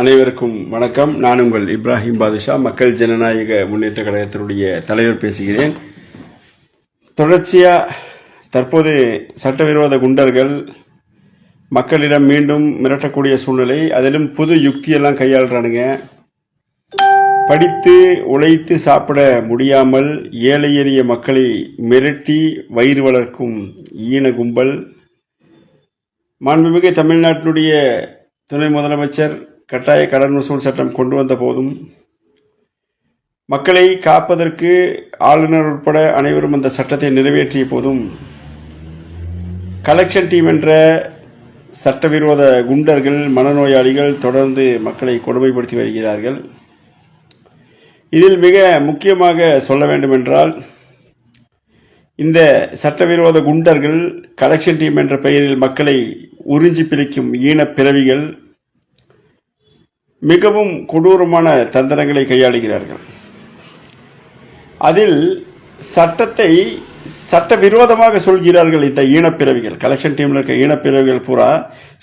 அனைவருக்கும் வணக்கம். நான் உங்கள் இப்ராஹிம் பாதுஷா மக்கள் ஜனநாயக முன்னேற்ற கழகத்தினுடைய தலைவர் பேசுகிறேன். தொடர்ச்சியாக தற்போது சட்டவிரோத குண்டர்கள் மக்களிடம் மீண்டும் மிரட்டக்கூடிய சூழ்நிலை அதிலும் புது யுக்தியெல்லாம் கையாளுறானுங்க. படித்து உழைத்து சாப்பிட முடியாமல் ஏழை எளிய மக்களை மிரட்டி வயிறு வளர்க்கும் ஈன கும்பல். மாண்புமிகு தமிழ்நாட்டினுடைய துணை முதலமைச்சர் கட்டாய கடன் வசூல் சட்டம் கொண்டு வந்த போதும் மக்களை காப்பதற்கு ஆளுநர் உட்பட அனைவரும் அந்த சட்டத்தை நிறைவேற்றிய போதும் கலெக்ஷன் டீம் என்ற சட்டவிரோத குண்டர்கள் மனநோயாளிகள் தொடர்ந்து மக்களை கொடுமைப்படுத்தி வருகிறார்கள். இதில் மிக முக்கியமாக சொல்ல வேண்டுமென்றால் இந்த சட்டவிரோத குண்டர்கள் கலெக்ஷன் டீம் என்ற பெயரில் மக்களை உறிஞ்சி பிரிக்கும் ஈனப் பிறவிகள் மிகவும் கொடூரமான தந்திரங்களை கையாளுகிறார்கள். அதில் சட்டத்தை சட்டவிரோதமாக சொல்கிறார்கள் இந்த ஈனப்பிறவிகள். கலெக்ஷன் டீமில் இருக்க ஈனப்பிறவிகள் பூரா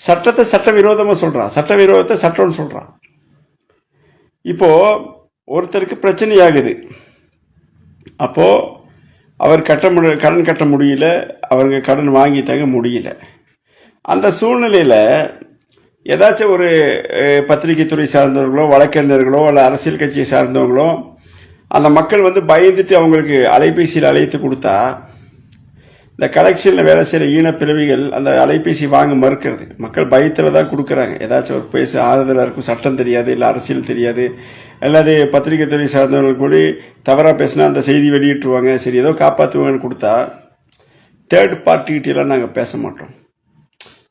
சட்டத்தை சட்டவிரோதமாக சொல்கிறான் சட்டவிரோதத்தை சட்டம்னு சொல்கிறான் இப்போது ஒருத்தருக்கு பிரச்சனையாகுது. அப்போது அவர் கட்ட முடி கடன் கட்ட முடியல. அவங்க கடன் வாங்கிட்டாங்க முடியல. அந்த சூழ்நிலையில் ஏதாச்சும் ஒரு பத்திரிகை துறை சார்ந்தவர்களோ வழக்கறிஞர்களோ அல்ல அரசியல் கட்சியை சார்ந்தவங்களோ அந்த மக்கள் வந்து பயந்துட்டு அவங்களுக்கு அலைபேசியில் அழைத்து கொடுத்தா இந்த கலெக்ஷனில் வேலை செய்கிற ஈனப்பிறவிகள் அந்த அலைபேசி வாங்க மறுக்கிறது. மக்கள் பயத்தில் தான் கொடுக்குறாங்க. ஏதாச்சும் ஒரு பேச ஆறுதலாக இருக்கும் சட்டம் தெரியாது இல்லை அரசியல் தெரியாது அல்லது பத்திரிகை துறை சார்ந்தவர்கள் கூட தவறாக பேசினா அந்த செய்தி வெளியிட்டுருவாங்க. சரி ஏதோ காப்பாற்றுவாங்கன்னு கொடுத்தா தேர்ட் பார்ட்டிகிட்டலாம் நாங்கள் பேச மாட்டோம்.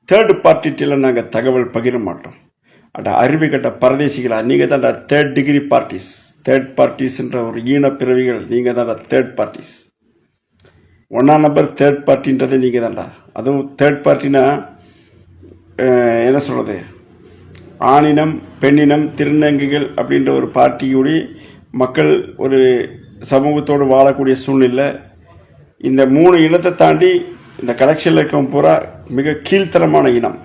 தேர்டு பார்ட்டிகிட்டெல்லாம் நாங்கள் தகவல் பகிர மாட்டோம். அட அறிவு கட்ட பரதேசிகளா நீங்கள் தான்டா தேர்ட் டிகிரி பார்ட்டிஸ் தேர்ட் பார்ட்டிஸ்ன்ற ஒரு ஈன பிறவிகள் நீங்கள் தான்டா தேர்ட் பார்ட்டிஸ் ஒன்றாம் நம்பர் தேர்ட் பார்ட்டின்றதே நீங்கள் தான்டா. அதுவும் தேர்ட் பார்ட்டினா என்ன சொல்கிறது ஆணினம் பெண்ணினம் திருநங்கைகள் அப்படின்ற ஒரு பார்ட்டியோடு மக்கள் ஒரு சமூகத்தோடு வாழக்கூடிய சூழ்நிலை. இந்த மூணு இனத்தை தாண்டி இந்த கலெக்ஷனில் இருக்கவங்க பூரா மிக கீழ்த்தரமான இனம்.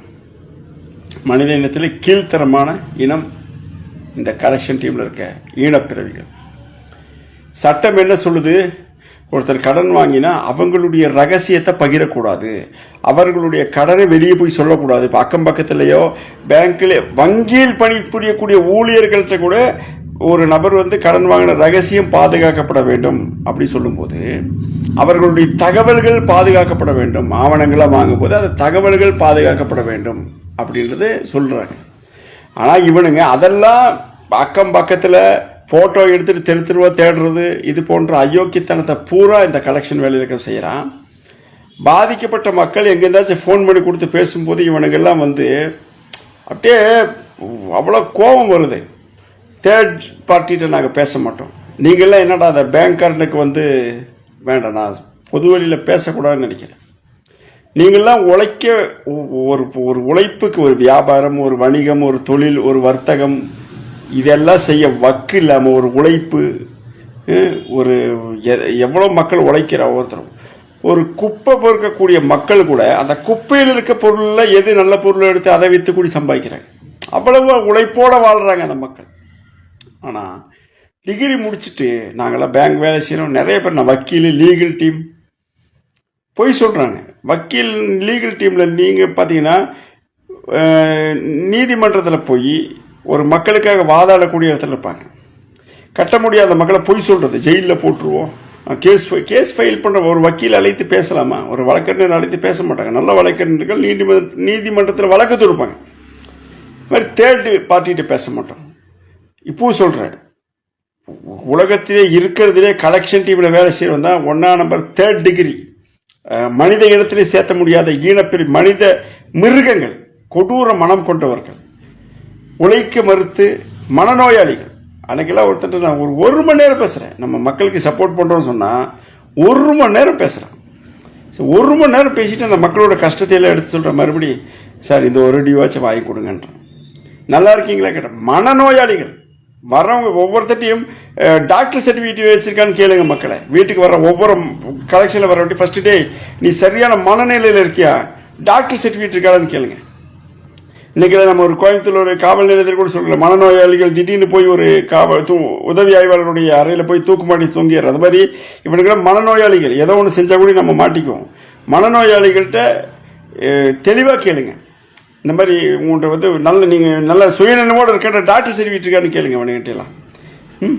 மனித இனத்தில் கீழ்த்தரமான இனம் இந்த கலெக்ஷன் டீமில் இருக்க ஈனப்பிறவிகள் சட்டம் என்ன சொல்லுது? ஒருத்தர் கடன் வாங்கினா அவங்களுடைய ரகசியத்தை பகிரக்கூடாது. அவர்களுடைய கடனை வெளியே போய் சொல்லக்கூடாது. இப்போ அக்கம் பக்கத்துலேயோ பேங்க்கில் வங்கியில் பணி புரியக்கூடிய ஊழியர்கள்ட்ட கூட ஒரு நபர் வந்து கடன் வாங்கின ரகசியம் பாதுகாக்கப்பட வேண்டும் அப்படி சொல்லும்போது அவர்களுடைய தகவல்கள் பாதுகாக்கப்பட வேண்டும். ஆவணங்களாக வாங்கும்போது அந்த தகவல்கள் பாதுகாக்கப்பட வேண்டும் அப்படின்றது சொல்கிறாங்க ஆனால் இவனுங்க அதெல்லாம் அக்கம் பக்கத்தில் ஃபோட்டோ எடுத்துகிட்டு தெரு தெருவா தேடுறது இது போன்ற அயோக்கியத்தனத்தை பூரா இந்த கலெக்ஷன் வேலையில் செய்கிறான் பாதிக்கப்பட்ட மக்கள் எங்கேருந்தாச்சும் ஃபோன் பண்ணி கொடுத்து பேசும்போது இவனுங்கெல்லாம் வந்து அப்படியே அவ்வளோ கோபம் வருது. தேர்ட் பார்ட்டிகிட்ட நாங்கள் பேச மாட்டோம். நீங்கள்லாம் என்னடா அந்த பேங்கர்னுக்கு வந்து வேண்டாம் நான் பொது வழியில் பேசக்கூடாதுன்னு நினைக்கிறேன். நீங்கள்லாம் உழைக்க ஒ- ஒரு ஒரு உழைப்புக்கு ஒரு வியாபாரம் ஒரு வணிகம் ஒரு தொழில் ஒரு வர்த்தகம் இதெல்லாம் செய்ய வக்கு இல்லாமல் ஒரு உழைப்பு ஒரு எ- எவ்வளோ மக்கள் உழைக்கிற ஒருத்தரும் ஒரு குப்பை பொறுக்கக்கூடிய மக்கள் கூட அந்த குப்பையில் இருக்க பொருளில் எது நல்ல பொருளை எடுத்து அதை விற்று கூடி சம்பாதிக்கிறாங்க. அவ்வளவு உழைப்போட வாழ்கிறாங்க அந்த மக்கள். ஆனால் டிகிரி முடிச்சுட்டு நாங்களாம் பேங்க் வேலை செய்கிறோம் நிறைய பேர் நான் வக்கீல் லீகல் டீம் பொய் சொல்கிறாங்க வக்கீல் லீகல் டீமில் நீங்கள் பார்த்தீங்கன்னா நீதிமன்றத்தில் போய் ஒரு மக்களுக்காக வாதாடக்கூடிய இடத்துல இருப்பாங்க. கட்ட முடியாத மக்களை பொய் சொல்கிறது ஜெயிலில் போட்டுருவோம். கேஸ் கேஸ் ஃபைல் பண்ணுற ஒரு வக்கீல் அழைத்து பேசலாமா? ஒரு வழக்கறிஞர் அழைத்து பேச மாட்டாங்க. நல்ல வழக்கறிஞர்கள் நீதிமன்ற நீதிமன்றத்தில் வழக்கு தொடுப்பாங்க. இது மாதிரி தேர்டு பார்ட்டிகிட்ட பேச மாட்டோம். இப்பவும் சொல்கிறேன் உலகத்திலே இருக்கிறதுலே கலெக்ஷன் டீமில் வேலை செய்கிறவன் தான் ஒன்றா நம்பர் தேர்ட் டிகிரி மனித இனத்திலே சேர்த்த முடியாத ஈனப்பிரி மனித மிருகங்கள் கொடூர மனம் கொண்டவர்கள். உழைக்க மறுத்து மனநோயாளிகள். அன்னைக்கெல்லாம் ஒருத்தர் நான் ஒரு ஒரு மணி நேரம் பேசுகிறேன் நம்ம மக்களுக்கு சப்போர்ட் பண்ணுறோம்னு சொன்னால் ஒரு மணி நேரம் பேசுகிறேன் ஸோ ஒரு மணி நேரம் பேசிட்டு அந்த மக்களோட கஷ்டத்தை எல்லாம் எடுத்து சொல்கிற மறுபடி சார் இந்த ஒரு டியூவாச்சும் வாங்கி கொடுங்கன்றேன். நல்லா இருக்கீங்களா கேட்டேன். மனநோயாளிகள். வர்றவங்க ஒவ்வொருத்தட்டையும் டாக்டர் சர்டிஃபிகேட் வச்சிருக்கான்னு கேளுங்க மக்களை. வீட்டுக்கு வர ஒவ்வொரு கலெக்ஷனில் வர வேண்டிய ஃபர்ஸ்ட் டே நீ சரியான மனநிலையில் இருக்கியா? டாக்டர் சர்டிஃபிகேட் இருக்கான்னு கேளுங்க. இன்றைக்கி நம்ம ஒரு கோயம்புத்தூர் ஒரு காவல் நிலையத்தில் கூட சொல்லல மனநோயாளிகள் திடீர்னு போய் ஒரு காவல் தூ உதவி ஆய்வாளருடைய அறையில் போய் தூக்குமாட்டி தொங்கிடுற அது மாதிரி இவனுக்கு மனநோயாளிகள் ஏதோ ஒன்று செஞ்சால் கூட நம்ம மாட்டிக்குவோம். மனநோயாளிகள்கிட்ட தெளிவாக கேளுங்க. இந்த மாதிரி உங்கள்கிட்ட வந்து நல்ல நீங்கள் நல்ல சுயநினைவோடு இருக்கின்ற டாக்டர் சர்டிஃபிகேட் இருக்கான்னு கேளுங்க அவனுக்கிட்டலாம் ம்?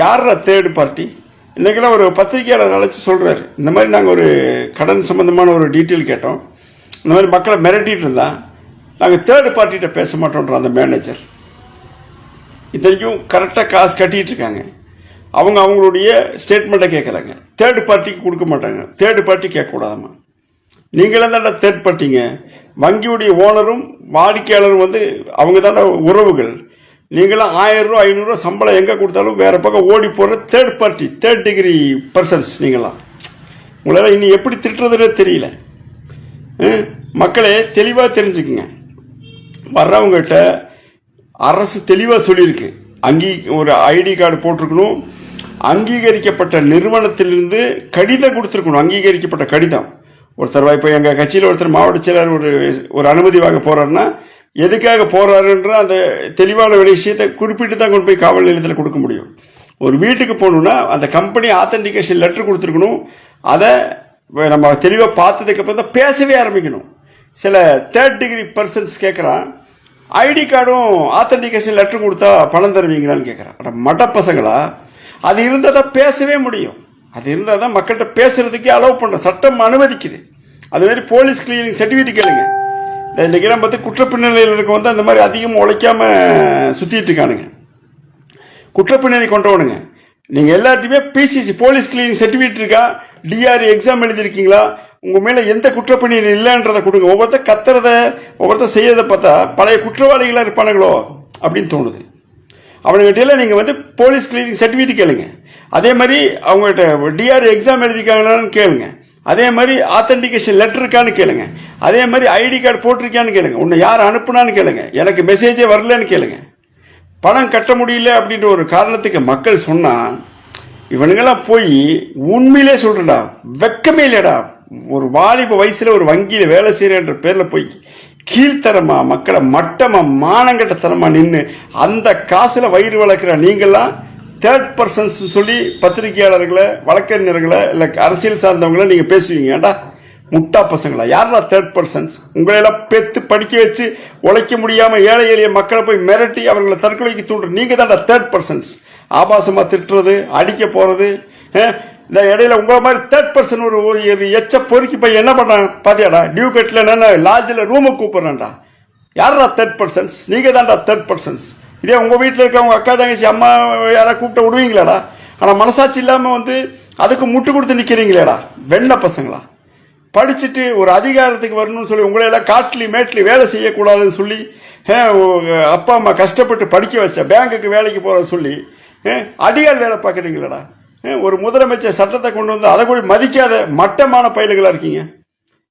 யாரா தேர்டு பார்ட்டி இன்றைக்கெல்லாம் ஒரு பத்திரிகையாளர் அழைச்சி சொல்கிறாரு இந்த மாதிரி நாங்கள் ஒரு கடன் சம்மந்தமான ஒரு டீட்டெயில் கேட்டோம். இந்த மாதிரி மக்களை மிரட்டிகிட்டு இருந்தால் நாங்கள் தேர்டு பார்ட்டிகிட்ட பேச மாட்டோன்ற அந்த மேனேஜர் இத்தனைக்கும் கரெக்டாக காசு கட்டிட்டு இருக்காங்க. அவங்க அவங்களுடைய ஸ்டேட்மெண்ட்டை கேட்குறாங்க தேர்டு பார்ட்டிக்கு கொடுக்க மாட்டாங்க. தேர்டு பார்ட்டி கேட்கக்கூடாதாம்மா. நீங்களே தான் தேர்ட் பார்ட்டிங்க வங்கியுடைய ஓனரும் வாடிக்கையாளரும் வந்து அவங்க தானே உறவுகள். நீங்களாம் ஆயிரம் ரூபா ஐநூறுரூவா சம்பளம் எங்கே கொடுத்தாலும் வேறு பக்கம் ஓடி போகிற third party third degree persons நீங்களாம். உங்களால் இனி எப்படி திட்டுறதுனே தெரியல. மக்களே தெளிவாக தெரிஞ்சுக்குங்க. வர்றவங்ககிட்ட அரசு தெளிவாக சொல்லியிருக்கு. அங்கீ ஒரு ஐடி கார்டு போட்டிருக்கணும். அங்கீகரிக்கப்பட்ட நிறுவனத்திலிருந்து கடிதம் கொடுத்துருக்கணும். அங்கீகரிக்கப்பட்ட கடிதம். ஒருத்தர் இப்போ எங்கள் கட்சியில் ஒருத்தர் மாவட்ட செயலர் ஒரு ஒரு அனுமதி வாங்க போகிறாருன்னா எதுக்காக போகிறாருன்ற அந்த தெளிவான விஷயத்தை குறிப்பிட்டு தான் கொண்டு போய் காவல் நிலையத்தில் கொடுக்க முடியும். ஒரு வீட்டுக்கு போகணுன்னா அந்த கம்பெனி ஆத்தன்டிகேஷன் லெட்டர் கொடுத்துருக்கணும். அதை நம்ம தெளிவாக பார்த்ததுக்கப்புறம் தான் பேசவே ஆரம்பிக்கணும். சில தேர்ட் டிகிரி பர்சன்ஸ் கேட்குறான் ஐடி கார்டும் ஆத்தன்டிகேஷன் லெட்டர் கொடுத்தா பணம் தருவீங்களான்னு கேட்குறான் மட்ட பசங்களா அது இருந்தால் தான் பேசவே முடியும். அது இருந்தால் தான் மக்கள்கிட்ட பேசுகிறதுக்கே அலோவ் பண்ண சட்டம் அனுமதிக்குது. அதுமாரி போலீஸ் கிளியரிங் சர்டிஃபிகேட் கேளுங்க. இந்த இன்னைக்கெல்லாம் பார்த்து குற்றப்பின்னணியில் இருக்க வந்து அந்த மாதிரி அதிகமாக உழைக்காம சுற்றிட்டு இருக்கானுங்க. குற்றப்பின்னணி கொண்டவனுங்க. நீங்கள் எல்லாத்தையுமே பிசிசி போலீஸ் கிளீனிங் சர்டிஃபிகேட் இருக்கா? டிஆர்இ எக்ஸாம் எழுதிருக்கீங்களா உங்கள் மேலே எந்த குற்றப்பின்னணி இல்லைன்றத கொடுங்க. ஒவ்வொருத்தர் கத்துறத ஒவ்வொருத்தர் செய்யறதை பார்த்தா பழைய குற்றவாளிகளாக இருப்பானுங்களோ அப்படின்னு தோணுது. அவனுங்கிட்ட நீங்கள் வந்து போலீஸ் கிளீனிங் சர்டிஃபிகேட் கேளுங்க. அதே மாதிரி அவங்கள்ட்ட டிஆர் எக்ஸாம் எழுதிருக்காங்களான்னு கேளுங்க. அதே மாதிரி ஆத்தென்டிகேஷன் லெட்டர் இருக்கான்னு கேளுங்க. அதே மாதிரி ஐடி கார்டு போட்டிருக்கான்னு கேளுங்க. உன்னை யார் அனுப்புனான்னு கேளுங்க. எனக்கு மெசேஜே வரலன்னு கேளுங்க. பணம் கட்ட முடியல அப்படின்ற ஒரு காரணத்துக்கு மக்கள் சொன்னால் இவனுங்கெல்லாம் போய் உண்மையிலே சொல்கிறடா வெக்கமே இல்லைடா ஒரு வாலிப வயசில் ஒரு வங்கியில் வேலை செய்கிறேன்ற பேரில் போய் கீழ்த்தரமா மக்களை மட்டமா மானங்கட்ட தரமா நின்று அந்த காசுல வயிறு வளர்க்குற நீங்கெல்லாம் தேர்ட் பர்சன்ஸ் சொல்லி பத்திரிகையாளர்களை வழக்கறிஞர்களை இல்லை அரசியல் சார்ந்தவங்களை நீங்கள் பேசுவீங்க. ஏன்டா? முட்டா பசங்களா? யாரா தேர்ட் பர்சன்ஸ் உங்களையெல்லாம் பெத்து படிக்க வச்சு உழைக்க முடியாமல் ஏழை எளிய மக்களை போய் மிரட்டி அவர்களை தற்கொலைக்கு தூண்டுற நீங்கள் தான்டா தேர்ட் பர்சன்ஸ் ஆபாசமாக திட்டுறது அடிக்க போகிறது இந்த இடையில உங்களை மாதிரி தேர்ட் பர்சன் ஒரு ஒரு எச்ச பொறுக்கி போய் என்ன பண்ணுறாங்க பாத்தியாடா? டியூ கட்டில் என்னென்ன லாட்ஜில் ரூமுக்கு கூப்பிட்றேன்டா. யாரா தேர்ட் பர்சன்ஸ் நீங்கள் தான்டா தேர்ட் பர்சன்ஸ் இதே உங்கள் வீட்டில் இருக்கவங்க அக்கா தங்கச்சி அம்மா யாராவது கூப்பிட்டு விடுவீங்களாடா? ஆனால் மனசாட்சி இல்லாமல் வந்து அதுக்கு முட்டு கொடுத்து நிற்கிறீங்களேடா வெண்ண பசங்களா? படிச்சுட்டு ஒரு அதிகாரத்துக்கு வரணும்னு சொல்லி உங்களை எல்லாம் மேட்லி வேலை செய்யக்கூடாதுன்னு சொல்லி அப்பா அம்மா கஷ்டப்பட்டு படிக்க வச்ச பேங்குக்கு வேலைக்கு போற சொல்லி அடியால் வேலை பார்க்குறீங்களேடா? ஒரு முதலமைச்சர் சட்டத்தை கொண்டு வந்து அதை கூட மதிக்காத மட்டமான பயில்களாக இருக்கீங்க.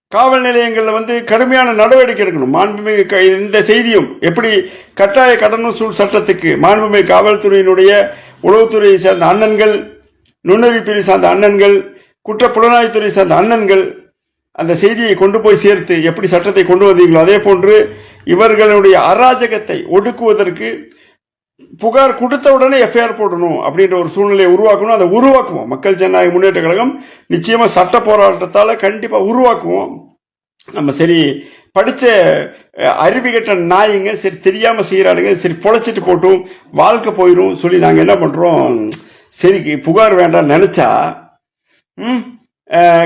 காவல் நிலையங்களில் வந்து கடுமையான நடவடிக்கை எடுக்கணும். மாண்புமிகு க- இந்த செய்தியும் எப்படி கட்டாய கடன் சூழ் சட்டத்துக்கு மாண்புமிகு காவல்துறையினுடைய உளவுத்துறையை சேர்ந்த அண்ணன்கள் நுண்ணறி சார்ந்த அண்ணன்கள் குற்ற புலனாய்வுத்துறை சார்ந்த அண்ணன்கள் அந்த செய்தியை கொண்டு போய் சேர்த்து எப்படி சட்டத்தை கொண்டு வந்தீங்களோ அதே போன்று இவர்களுடைய அராஜகத்தை ஒடுக்குவதற்கு புகார் கொடுத்த உடனே எஃப்ஐஆர் போடணும் அப்படின்ற ஒரு சூழ்நிலையை உருவாக்கணும். அதை உருவாக்குவோம். மக்கள் ஜனநாயக முன்னேற்ற கழகம் நிச்சயமாக சட்ட போராட்டத்தால் கண்டிப்பாக உருவாக்குவோம். நம்ம சரி படித்த அஹ், அறிவு நாய்ங்க சரி தெரியாமல் செய்கிறாளுங்க சரி பொழைச்சிட்டு போட்டும் வாழ்க்கை போயிடும் சொல்லி நாங்கள் என்ன பண்ணுறோம் சரி புகார் வேண்டாம் நினச்சா ம்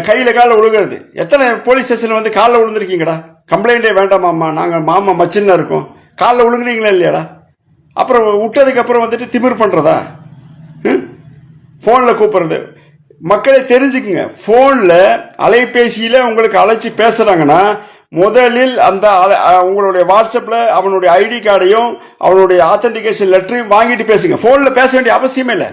கையில் காலில் விழுகிறது எத்தனை போலீஸ் ஸ்டேஷனில் வந்து காலில் விழுந்திருக்கீங்கடா வேண்டாம் வேண்டாமாம்மா. நாங்கள் மாமா மச்சின்னா இருக்கோம். காலில் விழுங்குறீங்களா இல்லையாடா? அப்புறம் விட்டதுக்கு அப்புறம் வந்துட்டு திமிர் பண்ணுறதா ஃபோனில் கூப்பிட்றது. மக்களை தெரிஞ்சுக்குங்க. ஃபோனில் அலைபேசியில் உங்களுக்கு அழைச்சி பேசுகிறாங்கன்னா முதலில் அந்த உங்களுடைய வாட்ஸ்அப்பில் அவனுடைய ஐடி கார்டையும் அவனுடைய ஆத்தென்டிகேஷன் லெட்டரையும் வாங்கிட்டு பேசுங்க. ஃபோனில் பேச வேண்டிய அவசியமே இல்லை.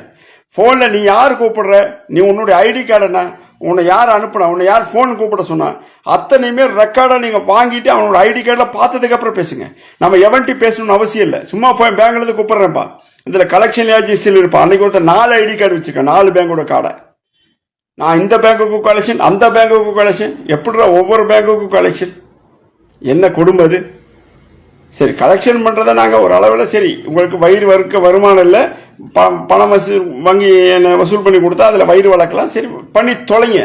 ஃபோனில் நீ யார் கூப்பிடுற? நீ உன்னுடைய ஐடி கார்டு என்ன உன்னை யார் அனுப்பினா உன்னை யார் ஃபோன் கூப்பிட சொன்னா அத்தனையுமே ரெக்கார்டை நீங்கள் வாங்கிட்டு அவனோட ஐடி கார்டில் பார்த்ததுக்கப்புறம் பேசுங்க. நம்ம எவன்ட்டி பேசணும்னு அவசியம் இல்லை. சும்மா போய் பேங்க்லேருந்து கூப்பிட்றேன்ப்பா இதில் கலெக்ஷன் ஏஜென்சியில் இருப்பான் அன்றைக்கி ஒருத்தர் நாலு ஐடி கார்டு வச்சுருக்கேன். நாலு பேங்கோட கார்டை நான் இந்த பேங்குக்கு கலெக்ஷன் அந்த பேங்குக்கு கலெக்ஷன் எப்படிடா ஒவ்வொரு பேங்குக்கும் கலெக்ஷன் என்ன குடும்பம் அது? சரி கலெக்ஷன் பண்ணுறதை நாங்கள் ஒரு அளவில் சரி உங்களுக்கு வயிறு வறுக்க வருமானம் இல்லை. ப பணம் வசூல் வங்கி என்னை வசூல் பண்ணி கொடுத்தா அதில் வயிறு வளர்க்கலாம். சரி பண்ணி தொலைங்க.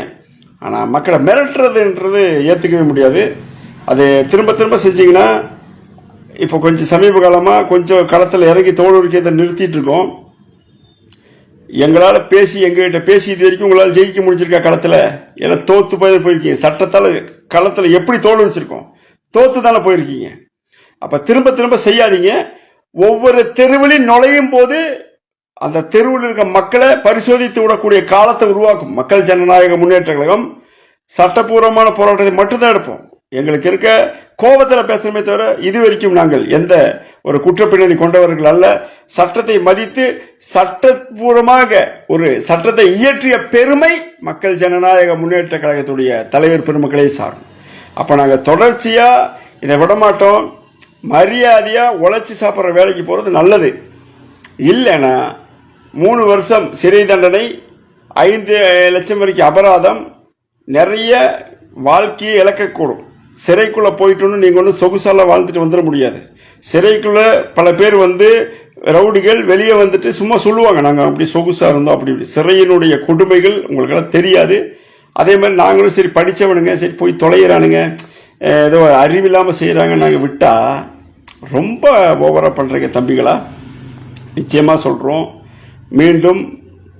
ஆனால் மக்களை மிரட்டுறதுன்றது ஏற்றுக்கவே முடியாது. அது திரும்ப திரும்ப செஞ்சிங்கன்னா இப்போ கொஞ்சம் சமீப காலமாக கொஞ்சம் களத்தில் இறங்கி தோல் உரிக்கிறதை நிறுத்திட்டு இருக்கோம். எங்களால் பேசி எங்ககிட்ட பேசி இது வரைக்கும் உங்களால் ஜெயிக்க முடிச்சிருக்கா களத்தில்? ஏன்னா தோற்று போய் போயிருக்கீங்க. சட்டத்தால் களத்தில் எப்படி தோல் உரிச்சிருக்கோம்? தோற்று தானே போயிருக்கீங்க. அப்போ திரும்ப திரும்ப செய்யாதீங்க. ஒவ்வொரு தெருவிலையும் நுழையும் போது அந்த தெருவில் இருக்க மக்களை பரிசோதித்து விடக்கூடிய காலத்தை உருவாக்கும். மக்கள் ஜனநாயக முன்னேற்ற கழகம் சட்டப்பூர்வமான போராட்டத்தை மட்டும்தான் எடுப்போம். எங்களுக்கு இருக்க கோபத்தில் பேசணுமே தவிர இது வரைக்கும் நாங்கள் எந்த ஒரு குற்றப்பின்னணி கொண்டவர்கள் அல்ல. சட்டத்தை மதித்து சட்டப்பூர்வமாக ஒரு சட்டத்தை இயற்றிய பெருமை மக்கள் ஜனநாயக முன்னேற்ற கழகத்துடைய தலைவர் பெருமக்களே சாரும். அப்போ நாங்கள் தொடர்ச்சியாக இதை விடமாட்டோம். மரியாதையாக உழைச்சி சாப்பிட்ற வேலைக்கு போகிறது நல்லது. இல்லைன்னா மூணு வருஷம் சிறை தண்டனை ஐந்து லட்சம் வரைக்கும் அபராதம் நிறைய வாழ்க்கையை இழக்கக்கூடும். சிறைக்குள்ளே போயிட்டோன்னு நீங்கள் ஒன்றும் சொகுசால வாழ்ந்துட்டு வந்துட முடியாது. சிறைக்குள்ளே பல பேர் வந்து ரவுடிகள் வெளியே வந்துட்டு சும்மா சொல்லுவாங்க. நாங்கள் அப்படி சொகுசாக இருந்தோம் அப்படி இப்படி. சிறையினுடைய கொடுமைகள் உங்களுக்கெல்லாம் தெரியாது. அதே மாதிரி நாங்களும் சரி படித்தவனுங்க சரி போய் தொலைகிறானுங்க ஏதோ அறிவில்லாமல் செய்கிறாங்க நாங்கள் விட்டால் ரொம்ப ஓவராக பண்ணுறீங்க தம்பிகளா. நிச்சயமாக சொல்கிறோம் மீண்டும்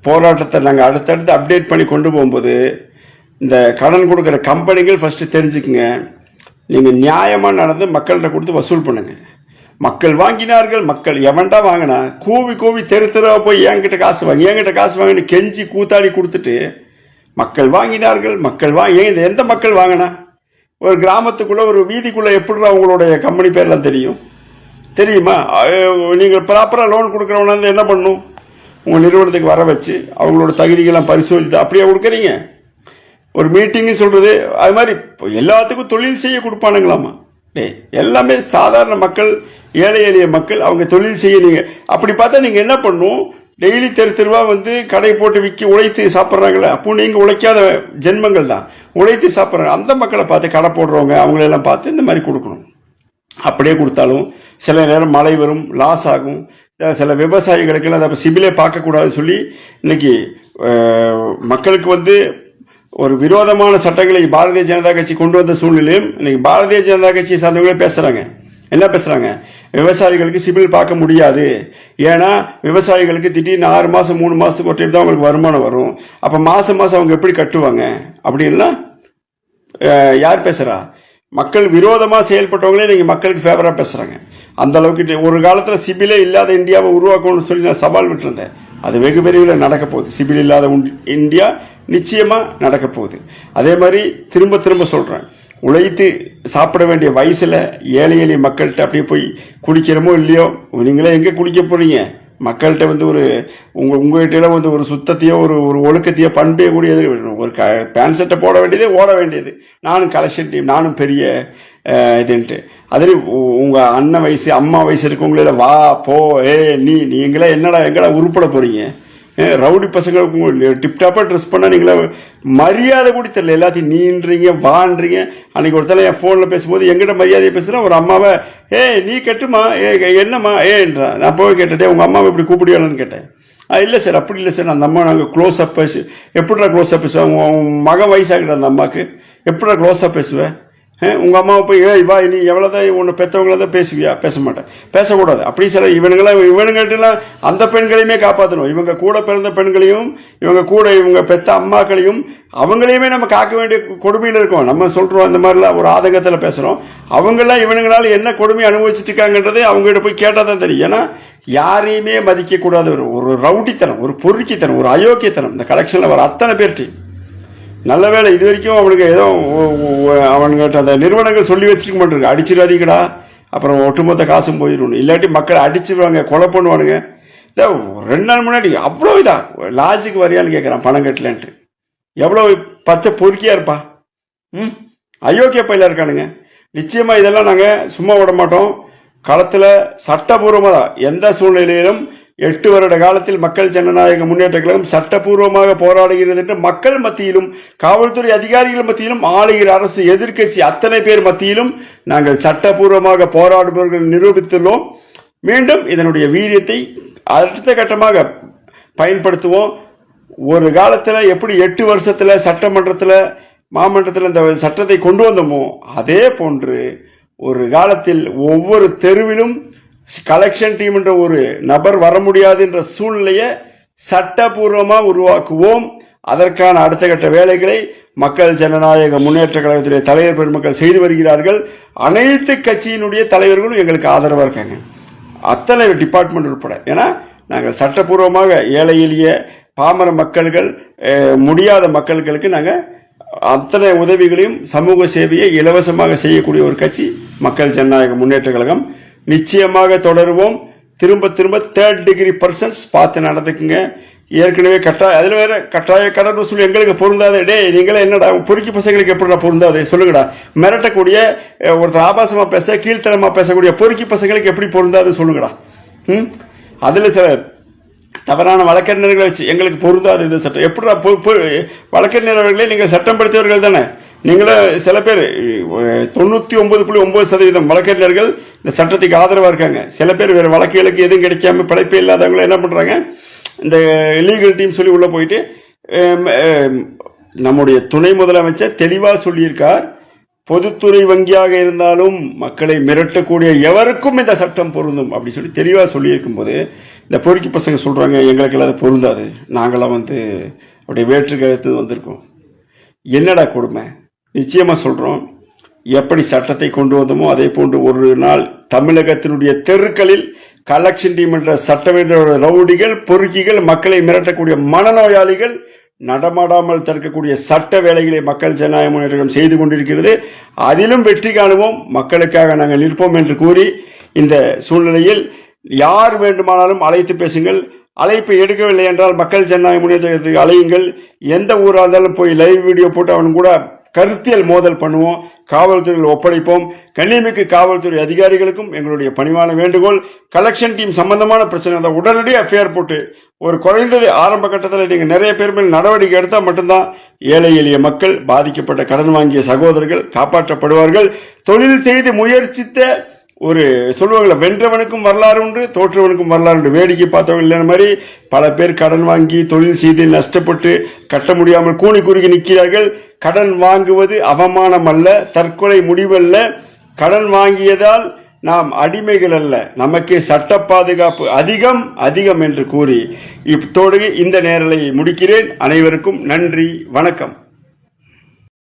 போராட்டத்தை நாங்கள் அடுத்தடுத்து அப்டேட் பண்ணி கொண்டு போகும்போது இந்த கடன் கொடுக்குற கம்பெனிகள் ஃபஸ்ட்டு தெரிஞ்சுக்குங்க. நீங்கள் நியாயமாக நடந்து மக்கள்கிட்ட கொடுத்து வசூல் பண்ணுங்க. மக்கள் வாங்கினார்கள் மக்கள் எவன்டா வாங்கினா கூவி கூவி தெரு தெருவாக போய் என்கிட்ட காசு வாங்கி என்கிட்ட காசு வாங்கின்னு கெஞ்சி கூத்தாடி கொடுத்துட்டு மக்கள் வாங்கினார்கள் மக்கள் வாங்கி இந்த எந்த மக்கள் வாங்கினா? ஒரு கிராமத்துக்குள்ளே ஒரு வீதிக்குள்ளே எப்படி அவங்களுடைய கம்பெனி பேர்லாம் தெரியும்? தெரியுமா? நீங்கள் ப்ராப்பராக லோன் கொடுக்குறவனா என்ன பண்ணும்? உங்கள் நிறுவனத்துக்கு வர வச்சு அவங்களோட தகுதிகள்லாம் பரிசோதித்து அப்படியே கொடுக்குறீங்க? ஒரு மீட்டிங்னு சொல்கிறது அது மாதிரி இப்போ எல்லாத்துக்கும் தொழில் செய்ய கொடுப்பானுங்களாமா? டே எல்லாமே சாதாரண மக்கள் ஏழை எளிய மக்கள் அவங்க தொழில் செய்ய நீங்கள் அப்படி பார்த்தா நீங்கள் என்ன பண்ணும்? டெய்லி தெரு தெருவாக வந்து கடை போட்டு விற்கி உழைத்து சாப்பிட்றாங்களே அப்போ நீங்கள் உழைக்காத ஜென்மங்கள் தான். உழைத்து சாப்பிட்றாங்க. அந்த மக்களை பார்த்து கடை போடுறவங்க அவங்களெல்லாம் பார்த்து இந்த மாதிரி கொடுக்கணும். அப்படியே கொடுத்தாலும் சில நேரம் மழை வரும் லாஸ் ஆகும். சில விவசாயிகளுக்கெல்லாம் அதை சிபிலே பார்க்கக்கூடாதுன்னு சொல்லி இன்னைக்கு மக்களுக்கு வந்து ஒரு விரோதமான சட்டங்களை பாரதிய ஜனதா கட்சி கொண்டு வந்த சூழ்நிலையும் இன்னைக்கு பாரதிய ஜனதா கட்சியை சார்ந்தவங்களே பேசுகிறாங்க என்ன பேசுகிறாங்க விவசாயிகளுக்கு சிபில் பார்க்க முடியாது. ஏன்னா விவசாயிகளுக்கு திடீர்னு ஆறு மாதம் மூணு மாதத்துக்கு ஒரு டைம் தான் அவங்களுக்கு வருமானம் வரும். அப்போ மாதம் மாதம் அவங்க எப்படி கட்டுவாங்க? அப்படின்லாம் யார் பேசுகிறா மக்கள் விரோதமாக செயல்பட்டவங்களே நீங்கள் மக்களுக்கு ஃபேவராக பேசுகிறாங்க அந்த அளவுக்கு இது- ஒரு காலத்தில் சிபிலே இல்லாத இந்தியாவை உருவாக்கணும்னு சொல்லி நான் சவால் விட்டுருந்தேன். அது வெகு விரைவில் நடக்க போகுது. சிபில் இல்லாத இந்தியா நிச்சயமாக நடக்க போகுது. அதே மாதிரி திரும்ப திரும்ப சொல்கிறேன் உழைத்து சாப்பிட வேண்டிய வயசில் ஏழை எளிய மக்கள்கிட்ட அப்படியே போய் குடிக்கிறோமோ இல்லையோ? நீங்களே எங்கே குடிக்க போகிறீங்க மக்கள்கிட்ட வந்து ஒரு உங்கள் உங்கள்கிட்டலாம் வந்து ஒரு சுத்தத்தையோ ஒரு ஒரு ஒழுக்கத்தையோ பண்பே கூடியது ஒரு க பேண்ட் சட்டை போட வேண்டியது ஓட வேண்டியது. நானும் கலெக்ஷன் டீம் நானும் பெரிய இதுன்ட்டு. அதில் உங்கள் அண்ணன் வயசு அம்மா வயசு இருக்கவங்கள வா போ ஏ நீ நீங்களே என்னடா எங்கடா உருப்பட போகிறீங்க ரவுடி பசங்களுக்கு டிப்டாப்பாக ட்ரெஸ் பண்ணால் நீங்களே மரியாதை கூட தெரியல. எல்லாத்தையும் நீன்றீங்க வான்றீங்க. அன்றைக்கி ஒருத்தர் என் ஃபோனில் பேசும்போது எங்கிட்ட மரியாதையை பேசுகிறேன் ஒரு அம்மாவை ஏய் நீ கட்டுமா? ஏ என்னம்மா? ஏன்றான் நான் போய் கேட்டுட்டே உங்கள் அம்மாவை இப்படி கூப்பிடுவாங்கன்னு கேட்டேன். ஆ இல்லை சார் அப்படி இல்லை சார். அந்த அம்மா நாங்கள் க்ளோஸ் அப் பேசு எப்படிடா க்ளோஸ் அப் பேசுவேன் உன் மகன் வயசாகிட்ட அந்த அம்மாவுக்கு எப்படிடா க்ளோஸ் அப் பேசுவேன் உங்கள் அம்மாவை போய் ஏய் வா நீ எவ்வளோ தான் உன்னை பெற்றவங்கள தான் பேசுவியா? பேச மாட்டேன். பேசக்கூடாது. அப்படி சில இவனுங்களாம் இவனுங்கள்ட்டெல்லாம் அந்த பெண்களையுமே காப்பாற்றணும் இவங்க கூட பிறந்த பெண்களையும் இவங்க கூட இவங்க பெத்த அம்மாக்களையும் அவங்களையுமே நம்ம காக்க வேண்டிய கொடுமையில் இருக்கோம். நம்ம சொல்கிறோம் இந்த மாதிரிலாம் ஒரு ஆதங்கத்தில் பேசுகிறோம் அவங்களாம் இவனுங்களால் என்ன கொடுமை அனுபவிச்சுட்டு இருக்காங்கன்றதே அவங்ககிட்ட போய் கேட்டால் தான் தெரியும். ஏன்னா யாரையுமே மதிக்கக்கூடாத ஒரு ஒரு ரவுடித்தனம் ஒரு பொறுக்கித்தனம் ஒரு அயோக்கியத்தனம். இந்த கலெக்ஷனில் வர அத்தனை பேர்ட்டி நல்ல வேலை இது வரைக்கும் அவனுக்கு ஏதோ அவனுங்கிட்ட அந்த நிறுவனங்கள் சொல்லி வச்சிருக்க மாட்டேங்க அடிச்சிடாதீங்கடா. அப்புறம் ஒட்டுமொத்த காசும் போயிடணும் இல்லாட்டி மக்களை அடிச்சுடுவாங்க கொலை பண்ணுவானுங்க. இதோ ரெண்டு நாள் முன்னாடி அவ்வளோ இதா? லாஜிக்கு வரியான்னு கேட்குறான் பணம் கட்டலன்ட்டு. எவ்வளோ பச்சை பொறுக்கியாக இருப்பா? ம்? அயோக்கிய பயில இருக்கானுங்க. நிச்சயமாக இதெல்லாம் நாங்கள் சும்மா விட மாட்டோம். களத்தில் சட்டபூர்வமாக தான் எந்த சூழ்நிலையிலும் எட்டு வருட காலத்தில் மக்கள் ஜனநாயக முன்னேற்ற கழகம் சட்டப்பூர்வமாக போராடுகிறது என்று மக்கள் மத்தியிலும் காவல்துறை அதிகாரிகள் மத்தியிலும் ஆளுகிற அரசு எதிர்க்கட்சி அத்தனை பேர் மத்தியிலும் நாங்கள் சட்டப்பூர்வமாக போராடுபவர்கள் நிரூபித்துள்ளோம். மீண்டும் இதனுடைய வீரியத்தை அடுத்த கட்டமாக பயன்படுத்துவோம். ஒரு காலத்தில் எப்படி எட்டு வருஷத்தில் சட்டமன்றத்தில் மாமன்றத்தில் இந்த சட்டத்தை கொண்டு வந்தோமோ அதே போன்று ஒரு காலத்தில் ஒவ்வொரு தெருவிலும் கலெக்ஷன் டீம் என்ற ஒரு நபர் வர முடியாது என்ற சூழ்நிலையை சட்டபூர்வமாக உருவாக்குவோம். அதற்கான அடுத்த கட்ட வேலைகளை மக்கள் ஜனநாயக முன்னேற்ற கழகத்துடைய தலைவர் பெருமக்கள் செய்து வருகிறார்கள். அனைத்து கட்சியினுடைய தலைவர்களும் எங்களுக்கு ஆதரவாக இருக்காங்க. அத்தனை டிபார்ட்மெண்ட் உட்பட. ஏன்னா நாங்கள் சட்டப்பூர்வமாக ஏழை எளிய பாமர மக்கள்கள் முடியாத மக்கள்களுக்கு நாங்கள் அத்தனை உதவிகளையும் சமூக சேவையை இலவசமாக செய்யக்கூடிய ஒரு கட்சி மக்கள் ஜனநாயக முன்னேற்ற கழகம். நிச்சயமாக தொடருவோம். திரும்ப திரும்ப தேர்ட் டிகிரி பர்சன்ஸ் பார்த்து நடந்துக்குங்க. ஏற்கனவே கட்டாய அதில் வேற கட்டாய கடன் வசூல் எங்களுக்கு பொருந்தாது டே நீங்களே என்னடா பொறுக்கி பசங்களுக்கு எப்படிடா பொருந்தாது சொல்லுங்கடா. மிரட்டக்கூடிய ஒருத்தர் ஆபாசமாக பேச கீழ்த்தனமாக பேசக்கூடிய பொறுக்கி பசங்களுக்கு எப்படி பொருந்தாது சொல்லுங்கடா. ம்? அதில் சில தவறான வழக்கறிஞர்களை வச்சு எங்களுக்கு பொருந்தாது இந்த சட்டம். எப்படிடா பொ- நீங்கள் சட்டம் படுத்தியவர்கள் தானே? நீங்களே சில பேர் தொண்ணூற்றி தொண்ணூத்தி ஒன்பது புள்ளி ஒன்பது சதவீதம் வழக்கறிஞர்கள் இந்த சட்டத்துக்கு ஆதரவாக இருக்காங்க. சில பேர் வேறு வழக்குகளுக்கு எதுவும் கிடைக்காம பிழைப்பே இல்லாதவங்க என்ன பண்ணுறாங்க இந்த லீகல் டீம் சொல்லி உள்ளே போயிட்டு நம்முடைய துணை முதலமைச்சர் தெளிவாக சொல்லியிருக்கார். பொதுத்துறை வங்கியாக இருந்தாலும் மக்களை மிரட்டக்கூடிய எவருக்கும் இந்த சட்டம் பொருந்தும் அப்படி சொல்லி தெளிவாக சொல்லியிருக்கும் போது இந்த பொறுக்கி பசங்க சொல்கிறாங்க எங்களுக்கு எல்லாம் அது பொருந்தாது. நாங்களாம் வந்து அப்படியே வேற்று கருத்து வந்திருக்கோம். என்னடா கொடுமை? நிச்சயமாக சொல்கிறோம் எப்படி சட்டத்தை கொண்டு வந்தோமோ அதே போன்று ஒரு நாள் தமிழகத்தினுடைய தெருக்களில் கலெக்ஷன் டீம் என்ற சட்டமன்ற ரவுடிகள் பொறுக்கிகள் மக்களை மிரட்டக்கூடிய மனநோயாளிகள் நடமாடாமல் தடுக்கக்கூடிய சட்ட வேலைகளை மக்கள் ஜனநாயக முன்னேற்றம் செய்து கொண்டிருக்கிறது. அதிலும் வெற்றி காணுவோம். மக்களுக்காக நாங்கள் நிற்போம் என்று கூறி இந்த சூழ்நிலையில் யார் வேண்டுமானாலும் அழைத்து பேசுங்கள். அழைப்பை எடுக்கவில்லை என்றால் மக்கள் ஜனநாயக முன்னேற்றத்துக்கு அழையுங்கள் எந்த ஊராக இருந்தாலும் போய் லைவ் வீடியோ போட்டு அவன் கூட கருத்தியல் மோதல் பண்ணுவோம் காவல்துறையில் ஒப்படைப்போம் கண்ணியமிக்கு காவல்துறை அதிகாரிகளுக்கும் எங்களுடைய பணிவான வேண்டுகோள் கலெக்ஷன் டீம் சம்பந்தமான பிரச்சனை இருந்தால் உடனடியாக ஃபேர் போட்டு ஒரு குறைந்தது ஆரம்ப கட்டத்தில் நீங்கள் நிறைய பேர் மேல் நடவடிக்கை எடுத்தால் மட்டும்தான் ஏழை எளிய மக்கள் பாதிக்கப்பட்ட கடன் வாங்கிய சகோதரர்கள் காப்பாற்றப்படுவார்கள். தொழில் செய்து முயற்சித்த ஒரு சொல்லுவாங்கள்ல வென்றவனுக்கும் வரலாறு உண்டு தோற்றவனுக்கும் வரலாறு உண்டு. வேடிக்கை பார்த்தவங்க இல்லைன மாதிரி பல பேர் கடன் வாங்கி தொழில் செய்து நஷ்டப்பட்டு கட்ட முடியாமல் கூணி குறுகி நிற்கிறார்கள். கடன் வாங்குவது அவமானம் அல்ல தற்கொலை முடிவல்ல. கடன் வாங்கியதால் நாம் அடிமைகள் அல்ல. நமக்கு சட்ட பாதுகாப்பு அதிகம் அதிகம் என்று கூறி இத்தோடு இந்த நேரலை முடிக்கிறேன். அனைவருக்கும் நன்றி வணக்கம்.